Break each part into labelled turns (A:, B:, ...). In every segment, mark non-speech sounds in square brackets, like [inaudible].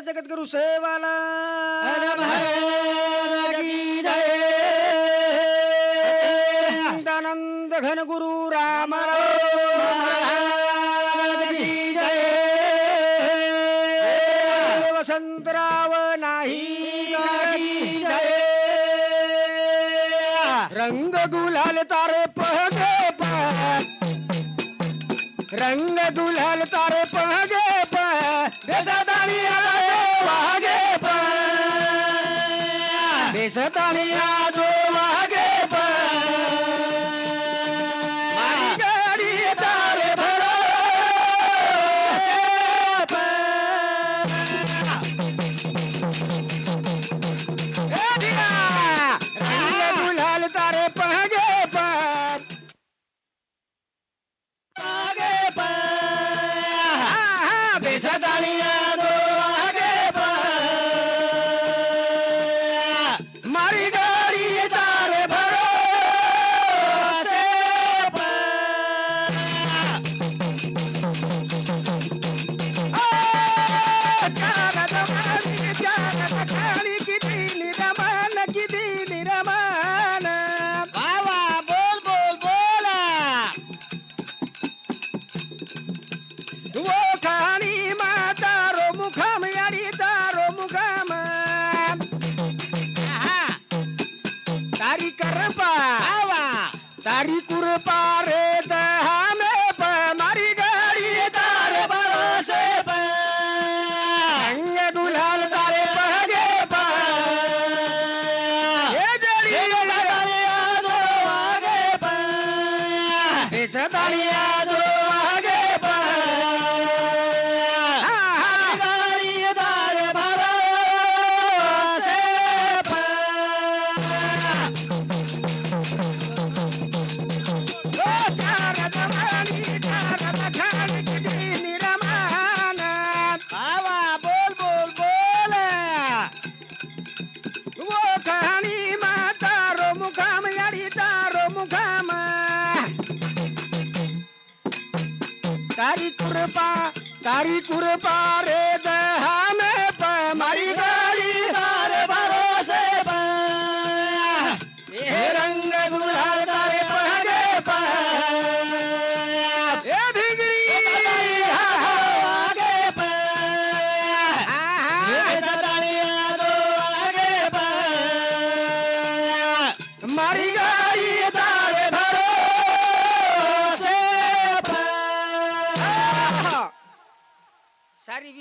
A: जगद्गुरु सेवाला.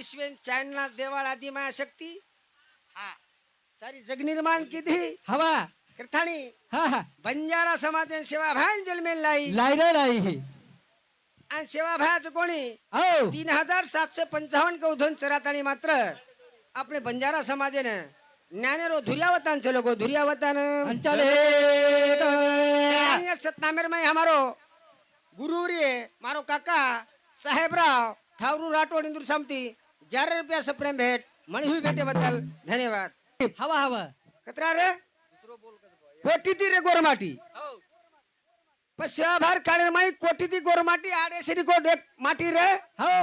A: विश्वेन चायनाथ देवाळ आदी माया शक्ती हा. सारी जगनिर्माण किती
B: हवा.
A: किर्थाणी
B: हा
A: बंजारा समाज सेवा भान जन्मेल लाई.
B: लाई रे लाई.
A: आणि सेवा भायाचं कोणी?
B: हो
A: तीन हजार सातशे पंचावन्न कौधन चरातानी मात्र आपले बंजारा समाजेनं ज्ञानेरो धुर्यावतान
B: लोक
A: धुर्यावतान. चले. सतनामेर में हमारो गुरुवरी मारो काका साहेबराव थावरू राठोड इंदूर सामती. ग्यारह रुपया सपने भेट। मणी हुई भेटे बद्दल धन्यवाद।
B: हवा हवा।
A: कतरा रे? कोटी ती रे गोरमाटी। पश्चिमाभार काळे माई कोटी ती गोरमाटी आडे श्री कोट एक माटी रे।
B: हो।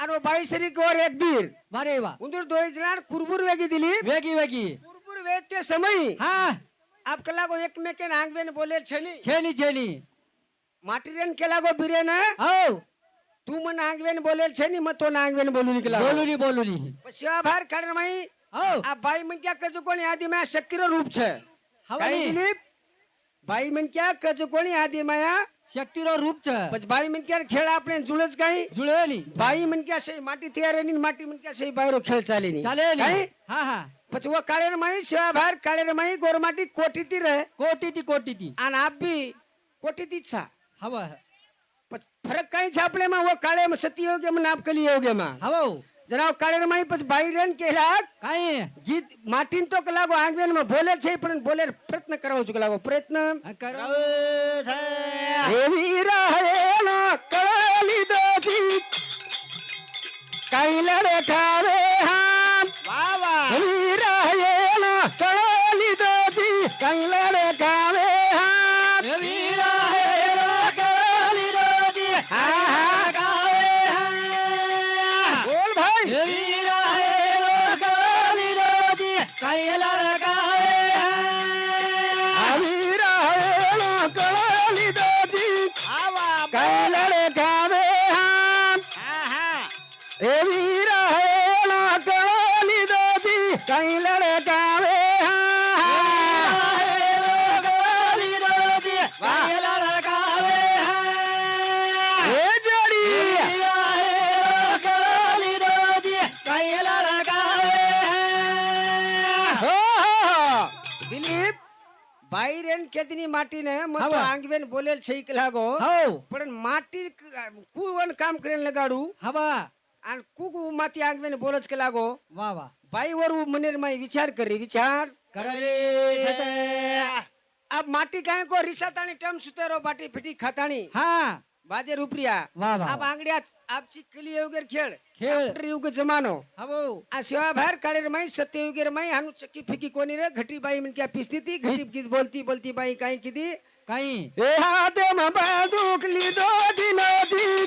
A: आणि बाई श्री कोर एक बीर।
B: मारे वा।
A: उंदूर दोन जण कुरबुर वेगी दिली।
B: वेगी वेगी।
A: कुरबुर वेग ते समय।
B: हा।
A: आप कला गो एकमेकेन आंगवेन बोले छली
B: छेनी छेनी।
A: माटीरेन केला गो बिरेन
B: औ
A: तू मग नांगवेन बोलेल छे नी मग तो नांगवेन बोलू निकला
B: बोलुली बोलुली
A: शिवाभार कारण माई हो. आ बाई मन क्या कोणी आदि माया शक्तीर
B: रूप
A: छे.
B: काय
A: भाई दिलीप? बाई मन क्या कोणी आदि माया
B: શક્તિનો रूप छे.
A: પછી બાઈ મન ક્યારે ખેલ આપણે જુળે જ કઈ
B: जुळेली
A: बाई मन क्या सही माटी तयार आहे नी माटी मन क्या भाई रो खेळ चाले
B: नी.
A: चालेली
B: हा हा.
A: પછી वो કાળે माई માઈ શિવાભાર કાળે રે માઈ ગોર માટી
B: કોઠી તી ती कोटी ती
A: आणि आप भी कोठी तीच छा पच फरक काई छापले मा वो काळे म सती योग्य म नाप कली योग्य मा?
B: हवो
A: जनाव काळे माई पच बाईरन केला
B: काय
A: गीत माटीन तो लागो आंगवेन म बोले छे पण बोले प्रयत्न
B: कराव
A: चुक लागो. प्रयत्न? कराव. देवी रहे ना काली दोची. काईला रे खावे हा वा वा. देवी रहे ना काली दोची. काईला रे हे वीर हेला कळली दोषी काही लढकावे બાયરેન કેદની માટીને
B: મત
A: આંગવેન બોલેલ છે લાગો
B: હવ
A: પણ માટી કુવન કામ કરીને લગાડું
B: હવા
A: आणि कुक माती आंगवेन बोलच के लागो
B: वा वा.
A: बाईवर मनेर माई विचार करी विचार अब माटी काय को रिसातानी टम सुतेरो बाटी फिटी खातानी
B: हा.
A: बाजे रुपरिया.
B: वा वा
A: अब आंगड्यात आपची कली वगैरे खेळ.
B: खेळ.
A: युग जमानो.
B: हवो
A: आ शिवा बाहेर काढेर माई सत्य वगैरे माई हानु चक्की फिकी कोणी रे घटी बाई म्हणजे पिसती ती घटी गीत बोलती बोलती बाई काही किती.
B: काही
A: ए हाते दुखली दो दिनोदी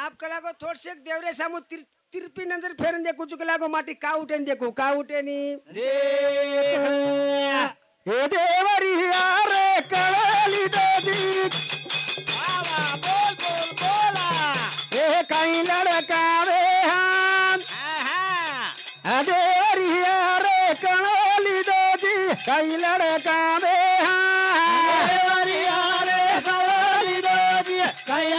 A: आप कला को थोडसेक देवरे सामू तिर तिरपी नंतर फेरन देखू चुक लागो माटी का उठेन देखू का उठेनी हे [laughs] देवरी यारे कळली दादी हे। काही लडकावे हात देवरी यारे कळली दादी काही लडकावे हात हे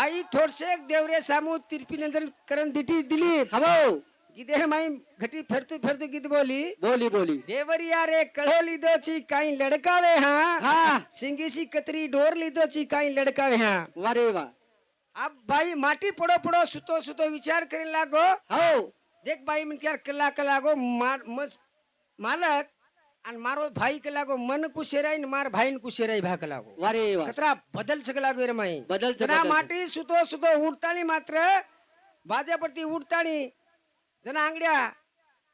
A: बाई थोडसे देवरे सामू तिरपी नंतर करण दिटी दिली.
B: हवो
A: गिदे माई घटी फेरतो फेरतो गीत बोली.
B: बोली बोली.
A: देवर यारे कळो लिदोची काही लडकावे हा?
B: हा.
A: सिंगीसी कतरी डोर लिदोची काही लडकावे हा?
B: वारे वा.
A: अब भाई माटी पडो पडो सुतो सुतो विचार करे लागो.
B: हो.
A: देख भाई मन क्या कला कला गो मालक आणि मारो भाई के लागो मन कुशेराई न मार भाई कुशेराई भा लागो
B: वारे वा
A: कतरा बदल सक लागो रे माई
B: बदल सक-
A: जना
B: बदल सक.
A: माटी सुतो सुतो उठतानी मात्र बाजापरती उठतानी जना आंगड्या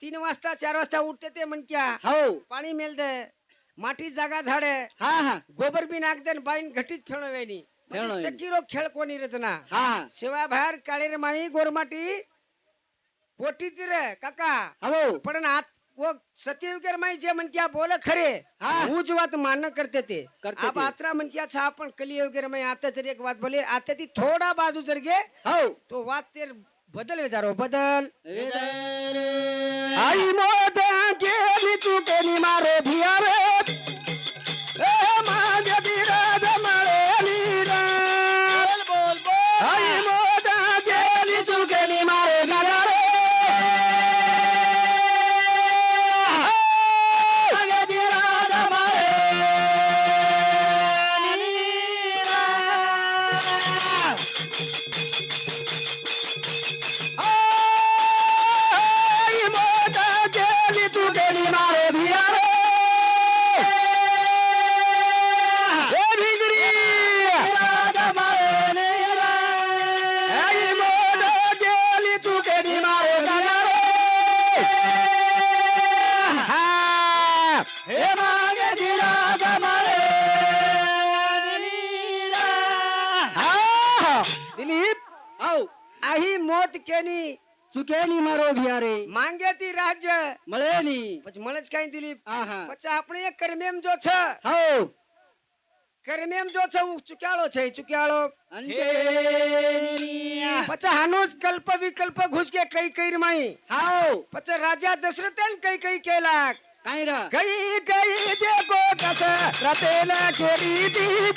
A: तीन वाजता चार वाजता उठते ते म्हणक्या
B: हो
A: पाणी मेल दे माटी जागा झाडे
B: हा हा
A: गोबर बी दे बाईन घटीत खेळवेनी. चक्कीरो खेळ कोणी रचना
B: हा
A: शिवा बाहेर काळे रे माई गोरमाटी पोटी रे काका
B: हवो
A: पण आत वो सत्ययुगर माई जे मन क्या बोल खरे?
B: हा.
A: ऊज बात मान्य करते ते
B: करते
A: आप. आत्रा मन क्या छा आपण कलियुगर माई आता जर एक बात बोले आता ती थोडा बाजू जर गे
B: हो।
A: तो बात तेर बदल विचारो बदल। आई मोद गेली तू केली मारो भियारे ए હે આહી મોત
B: કેની ચુકેની મારો
A: ભિયારે માંગેતી રાજ્ય
B: મળે ની
A: પછી મળે જ કઈ દિલીપ?
B: હા
A: પછી આપણે કર્મેમ જો છે.
B: હાઉ.
A: કરમેમ જો છે હું ચુક્યાળો છે ચુક્યાળો
B: અંજેનિયા
A: પછી હાનો જ કલ્પ વિકલ્પ ઘુસ કે કઈ કઈ માઈ
B: હાઉ
A: પછી રાજા દશરથે ને કઈ કઈ કેલા
B: કાઈ રા
A: ગઈ ગઈ દેખો કસ રતેલા ખેરી દી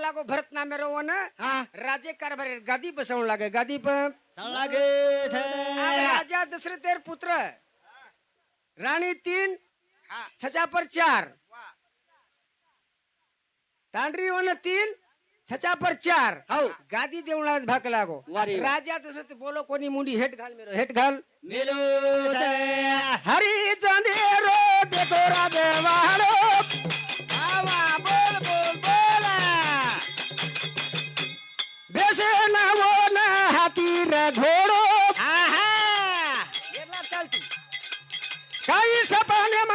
A: लागो भरत मेरो रोवन। राजे कारभार गादी सोन लागे गादी पण राजा दसरे तेर पुत्र। राणी तीन छचा पर चार। तांडरी वन तीन छचा पर चार। हो गादी देवळा भाग लागो। राजा तसं बोलो कोणी मुंडी हेट घाल मेरो हेट घाल। मेलो हरी चंदेरो देतो राजे घोडो. आहा! से पहले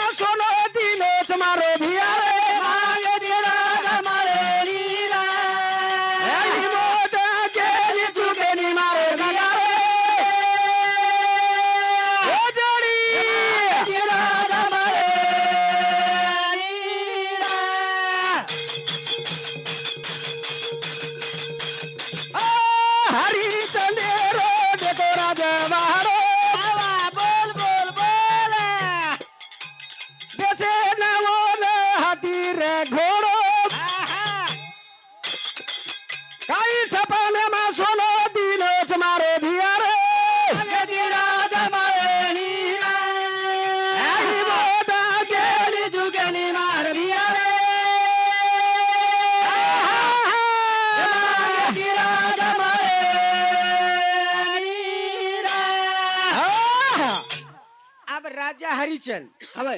A: राजा हरिचंद
B: હવે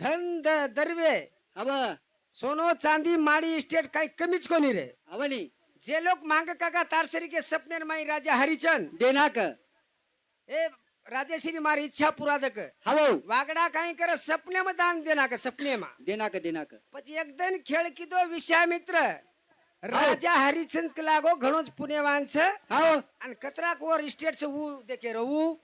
A: धन द- दरवे
B: હવે
A: सोनो चांदी माड़ी इस्टेट काही कमीच कोणी रे
B: હવે ની
A: जे लोक मांग काका तारसरी के सपने माई राजा हरिचंद
B: દેનાક
A: ए राजेश्री मारी इच्छा पूरा दक
B: હવે
A: વાગડા કાંઈ કરે સપનેમાં દાન દેના કે સપનેમાં
B: દેનાક દેનાક
A: પછી એકદમ ખેળ કીધો વિશ્વામિત્ર રાજા હરિચંદ કલાગો ઘણો જ પુણ્યવાન છે
B: આવો
A: અને કતરાક ઓર ઇસ્ટેટ છે હું દેખે રહું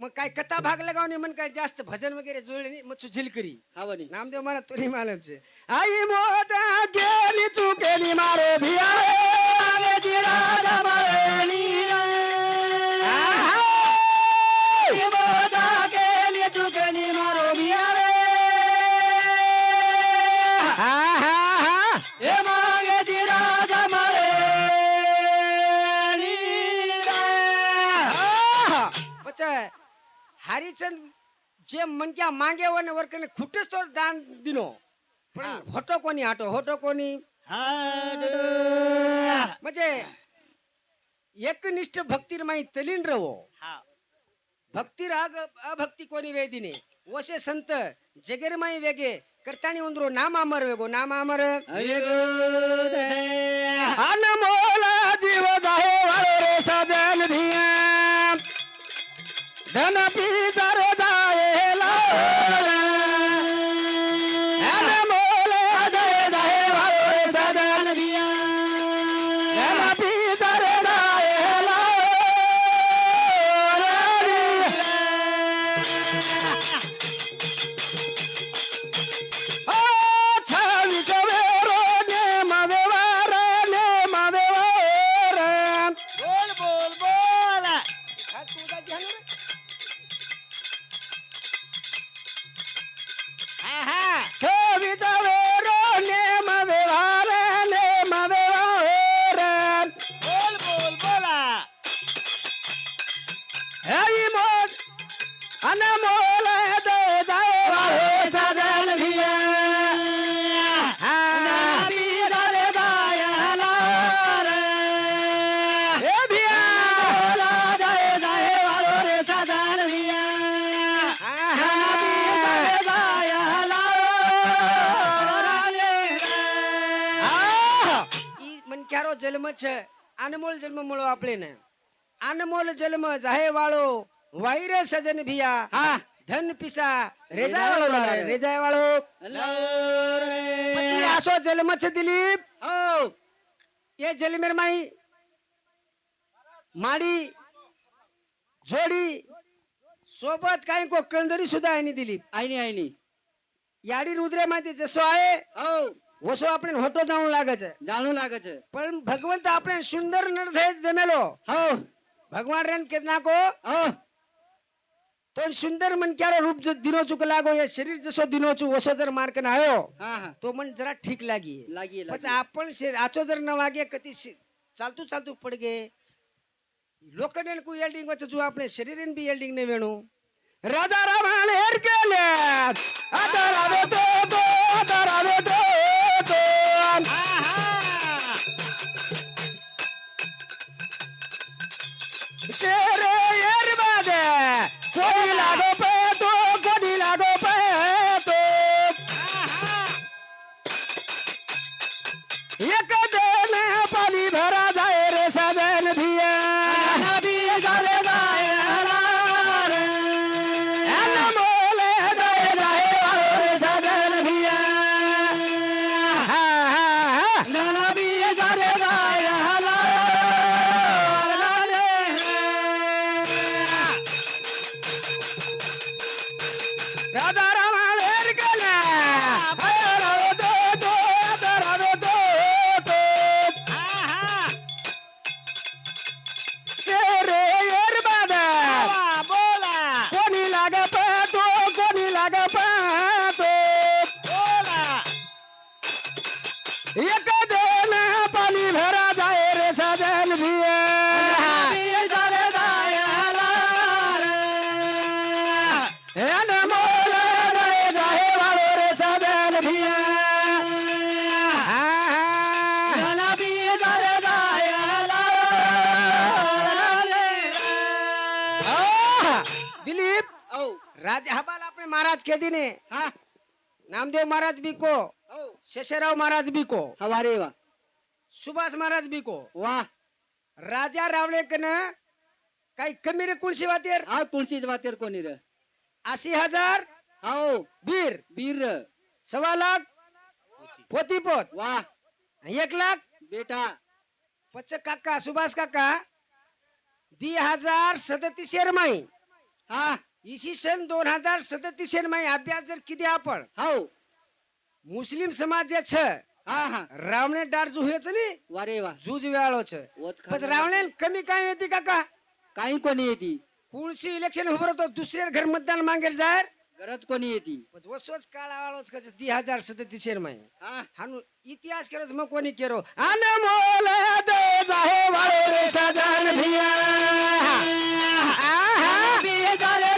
A: मग काय कथा भाग लगाव नाही म्हण काय जास्त भजन वगैरे जुळले नाही मग झिल करी
B: हवानी
A: नामदेव मला तुरी मालमचे. आई मोदा गेली तू केली मारे भिया रे जिराला मळणी હરિચંદ જે મનક્યા માંગે હોય ને વર્કને ખૂટે તો દાન દીનો પણ હોટો કોની હાટો હોટો કોની म्हणजे एकनिष्ठ भक्तीरमाई तलीन रहो भक्ती राग अभक्ती कोणी वेदिने वसे संत जगेरमाई वेगे करतानी उंदरो नाम अमर वेगो नाम अमर अनमोल जीव जाहो वाळे रे सजन धिया धन पीसर जायला अनमोल હેવી મોજ
B: અને મોલે ભિયા
A: આ રે દાયા હલા રે રે સાજન ભિયા. આ બી મન ક્યારો જન્મ છે? અનમોલ જન્મ મળો આપણે ને અનમોલ જન્મ જાહે વાળો વાયરે સજન ભિયા
B: હા
A: ધન પીસા રેજા વાળો લારે રેજા વાળો પછી આસો જલમ છે દિલીપ
B: હો
A: એ જલીમેર માઈ માડી જોડી सोबत काही को कंदरी सुद्धा आहे नि दिलीप
B: आईनी आईनी
A: याडी रुद्रे माहिती जसो आहे
B: हो
A: वसो આપણે હોટો જાણું લાગે છે
B: જાણું લાગે છે
A: પણ ભગવંત આપણે સુંદર નરધે જમેલો
B: હો
A: भगवान रन कितना को तो सुंदर मन क्या रूप जो दिनों चुक लागो या शरीर जसो दिनों चु वसो जर मार मार्कन आयो तो मन जरा ठीक लागी. लागी आपन से आचो जर न वागे कति चालतू चालतू पड़ गए लोकडेन कु एल्डिंग वच जो आपने शरीर इन भी यल्डिंग ने वेणु. राजा रावण हेर गेले आता तो आता रावे હા दिलीप राजा हबाल आपने महाराज के
B: दिने
A: नामदेव महाराज भी
B: को
A: शेषराव महाराज भी
B: को हवारे
A: वा सुभाष महाराज
B: भी
A: को। वाह। राजा रावणे रावळेकन काही कमी रे
B: कुळशी वातेर। हा कुळशीच वातेर कोणी
A: रे अशी
B: हजार?
A: हो
B: बीर। बीर।
A: सव्वा लाख? पोती। पोत
B: वा
A: एक लाख?
B: बेटा।
A: पच काका सुभाष काका दी हजार सदतीस माई
B: हा।
A: इसी सन दोन हजार सदतीस माई अभ्यास जर किती आपण? हो मुस्लिम
B: समाज जे
A: छ हा हा. रावणे डार
B: जुहेच नी?
A: वारे वा. जूज
B: वेळाच
A: पण रावणे कमी काय येते काका?
B: काही कोणी येते.
A: कुळशी इलेक्शन उभं तो दुसऱ्या घर मतदान मागेल जायर
B: गरज कोणी येती?
A: वसवच काळा वाळोच कस दी हजार सदतीसशे माई
B: हा?
A: हानु इतिहास केरोच मग कोणी केरो आन मोले दे जाहे वाळो रे सजन भिया आहा बिये जारे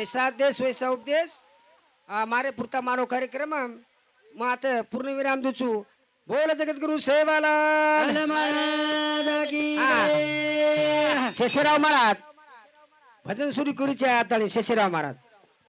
A: जैसा देश वैसा देश। मारे पुरता मानव कार्यक्रम मग आता पूर्ण विराम दुचू बोल जगद्गुरु सेवाला शेषराव महाराज। भजन सुरू करूच्या आता शेषराव महाराज।